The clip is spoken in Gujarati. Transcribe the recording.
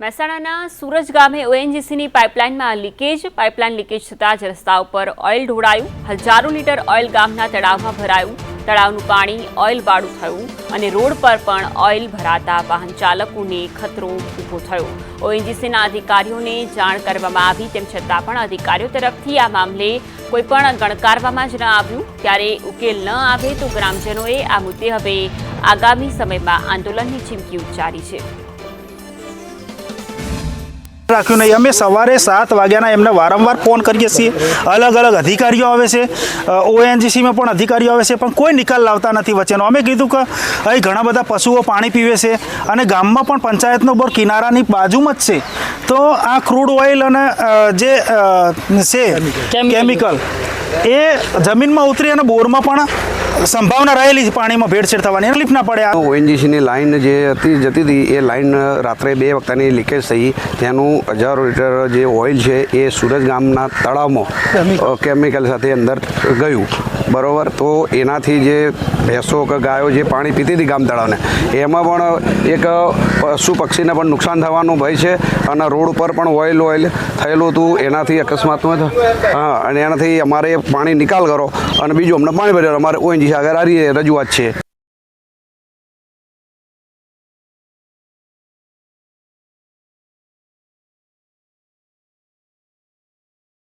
મહેસાણાના સુરજ ગામે ઓએનજીસીની પાઇપલાઇનમાં લીકેજ, પાઇપલાઇન લીકેજ થતાં જ રસ્તા ઉપર ઓઇલ ઢોળાયું, હજારો લીટર ઓઇલ ગામના તળાવમાં ભરાયું, તળાવનું પાણી ઓઇલ વાળું થયું અને રોડ પર પણ ઓઇલ ભરાતા વાહન ચાલકોને ખતરો ઊભો થયો. ઓએનજીસીના અધિકારીઓને જાણ કરવામાં આવી, તેમ છતાં પણ અધિકારીઓ તરફથી આ મામલે કોઈ પણ ગણકારવામાં જ ન આવ્યું. ત્યારે ઉકેલ ન આવે તો ગ્રામજનોએ આ મુદ્દે હવે આગામી સમયમાં આંદોલનની ચીમકી ઉચ્ચારી છે. રાખ્યું નહીં અમે સવારે સાત વાગ્યાના એમને વારંવાર ફોન કરીએ છીએ. અલગ અલગ અધિકારીઓ આવે છે. ઓએનજીસીમાં પણ અધિકારીઓ આવે છે પણ કોઈ નિકાલ લાવતા નથી વચ્ચેનો. અમે કીધું કે અહીં ઘણા બધા પશુઓ પાણી પીવે છે અને ગામમાં પણ પંચાયતનો બોર કિનારાની બાજુમાં જ છે. તો આ ક્રૂડ ઓઇલ અને જે છે કેમિકલ એ જમીનમાં ઉતરી અને બોરમાં પણ સંભાવના રહેલી પાણીમાં ભેળસેળ થવાની. તકલીફ ના પડે ઓએનજીસીની લાઈન જે હતી, જતી હતી, એ લાઈન રાત્રે બે વખતની લીકેજ થઈ. તેનું હજારો લીટર જે ઓઇલ છે, એ સુરજ ગામના તળાવમાં કેમિકલ સાથે અંદર ગયું. બરોબર? તો એનાથી જે ભેંસો કે ગાયો જે પાણી પીતી હતી ગામ તળાવને, એમાં પણ એક પશુ પક્ષીને પણ નુકસાન થવાનું ભય છે અને રોડ ઉપર પણ ઓઇલ ઓઇલ થયેલું હતું. એનાથી અકસ્માતમાં હા, અને એનાથી અમારે પાણી નિકાલ કરો અને બીજું અમને પાણી ભર્યો. અમારે ઓએનજીસી આગળ આ રજૂઆત છે.